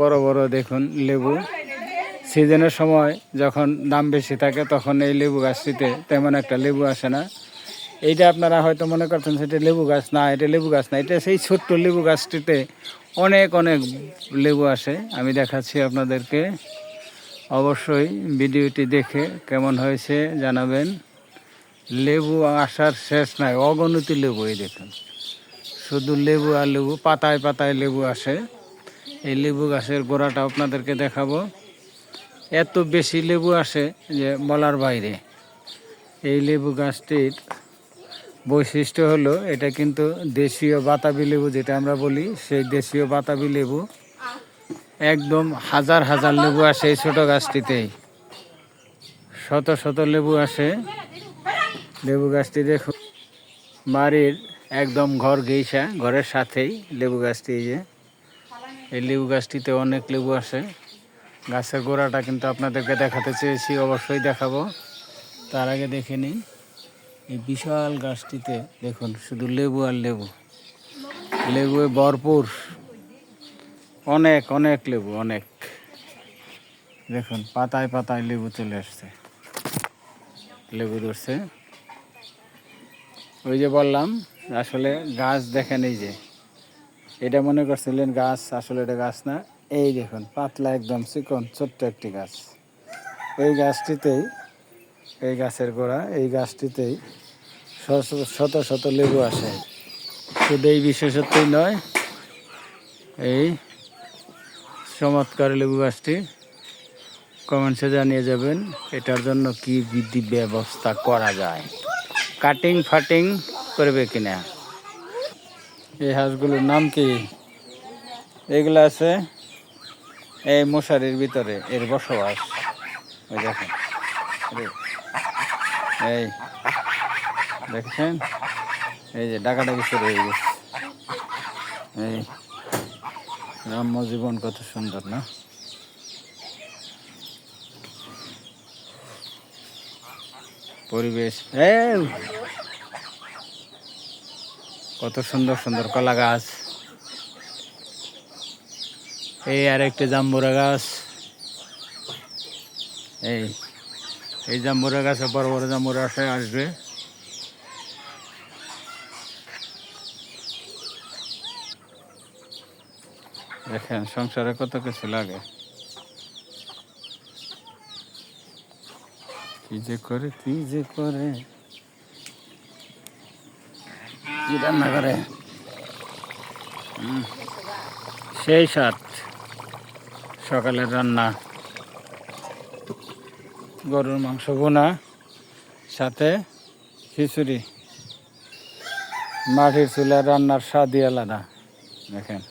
বড় বড় দেখুন লেবু। সিজনের সময় যখন দাম বেশি থাকে, তখন এই লেবু গাছটিতে তেমন একটা লেবু আসে না। এইটা আপনারা হয়তো মনে করছেন সেটা লেবু গাছ না, এটা লেবু গাছ না, এটা সেই ছোট্ট লেবু গাছটিতে অনেক অনেক লেবু আসে। আমি দেখাচ্ছি আপনাদেরকে। অবশ্যই ভিডিওটি দেখে কেমন হয়েছে জানাবেন। লেবু আসার শেষ নাই, অগণিত লেবু এই দেখুন। শুধু লেবু আর লেবু, পাতায় পাতায় লেবু আসে। এই লেবু গাছের গোড়াটা আপনাদেরকে দেখাবো। এত বেশি লেবু আসে যে বলার বাইরে। এই লেবু গাছটির বৈশিষ্ট্য হলো, এটা কিন্তু দেশীয় বাতাবি লেবু যেটা আমরা বলি, সেই দেশীয় বাতাবি লেবু। একদম হাজার হাজার লেবু আসে এই ছোটো গাছটিতেই। শত শত লেবু আসে। লেবু গাছটি দেখুন, বাড়ির একদম ঘর গেইসা ঘরের সাথেই লেবু গাছটি যে। এই লেবু গাছটিতে অনেক লেবু আসে। গাছের গোড়াটা কিন্তু আপনাদেরকে দেখাতে চেয়েছি, অবশ্যই দেখাবো। তার আগে দেখে নিন এই বিশাল গাছটিতে দেখুন, শুধু লেবু আর লেবু। লেবুয়ে ভরপুর। অনেক অনেক লেবু, অনেক। দেখুন, পাতায় পাতায় লেবু চলে আসছে। লেবু ধরছে। ওই যে বললাম, আসলে গাছ দেখেন এই যে। এটা মনে করছিলেন গাছ, আসলে এটা গাছ না। এই দেখুন, পাতলা একদম চিকন, ছোট্ট একটি গাছ। এই গাছটিতেই, এই গাছের গোড়া, এই গাছটিতেই শত শত লেবু আসে। শুধু এই বিশেষত্বই নয়, এই চমৎকার লেবু গাছটি কমেন্টসে জানিয়ে যাবেন, এটার জন্য কি বিধি ব্যবস্থা করা যায়। কাটিং ফাটিং করবে কিনা? এই হাঁসগুলোর নাম কি? এগুলো আছে এই মশারির ভিতরে, এর বসবাস। ওই দেখেন। এই দেখছেন? এই যে ডাকাডাকি শুরু হয়ে গেছে। এই গ্রাম্য জীবন কত সুন্দর, না? পরিবেশ। এই কত সুন্দর সুন্দর কলা গাছ। এই আর একটি জাম্বুরা গাছ। এই এই জাম্বুরা গাছে বড় বড় জাম্বুরা আসে, আসবে। দেখেন, সংসারে কত কিছু লাগে। কি যে করে, কি যে করে। কি রান্না করে? সেই সাত সকালের রান্না। গরুর মাংস বোনা সাথে খিচুড়ি। মাটির চুলার রান্নার স্বাদই আলাদা, দেখেন।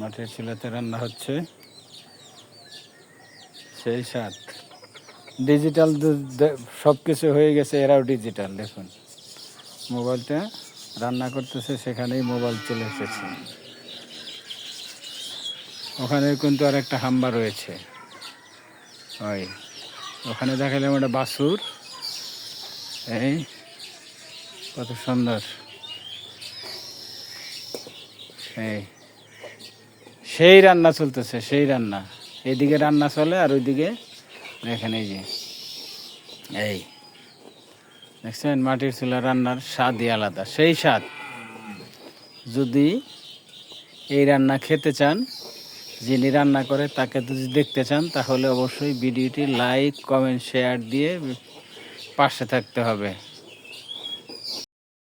মাটির চুলাতে রান্না হচ্ছে সেই স্বাদ। ডিজিটাল সব কিছু হয়ে গেছে, এরাও ডিজিটাল দেখুন। মোবাইলটা রান্না করতেছে, সেখানেই মোবাইল চলে এসেছে। ওখানে কিন্তু আর একটা হাম্বা রয়েছে। ওই, ওখানে দেখালাম একটা বাসুর। এই, কত সুন্দর। এই, সেই রান্না চলতেছে, সেই রান্না। এইদিকে রান্না চলে আর ওইদিকে দেখেন এই যে। এই। দেখছেন, মাটির চুলা রান্নার স্বাদই আলাদা। সেই স্বাদ। যদি এই রান্না খেতে চান, যিনি রান্না করে তাকে যদি দেখতে চান, তাহলে অবশ্যই ভিডিওটি লাইক, কমেন্ট, শেয়ার দিয়ে পাশে থাকতে হবে।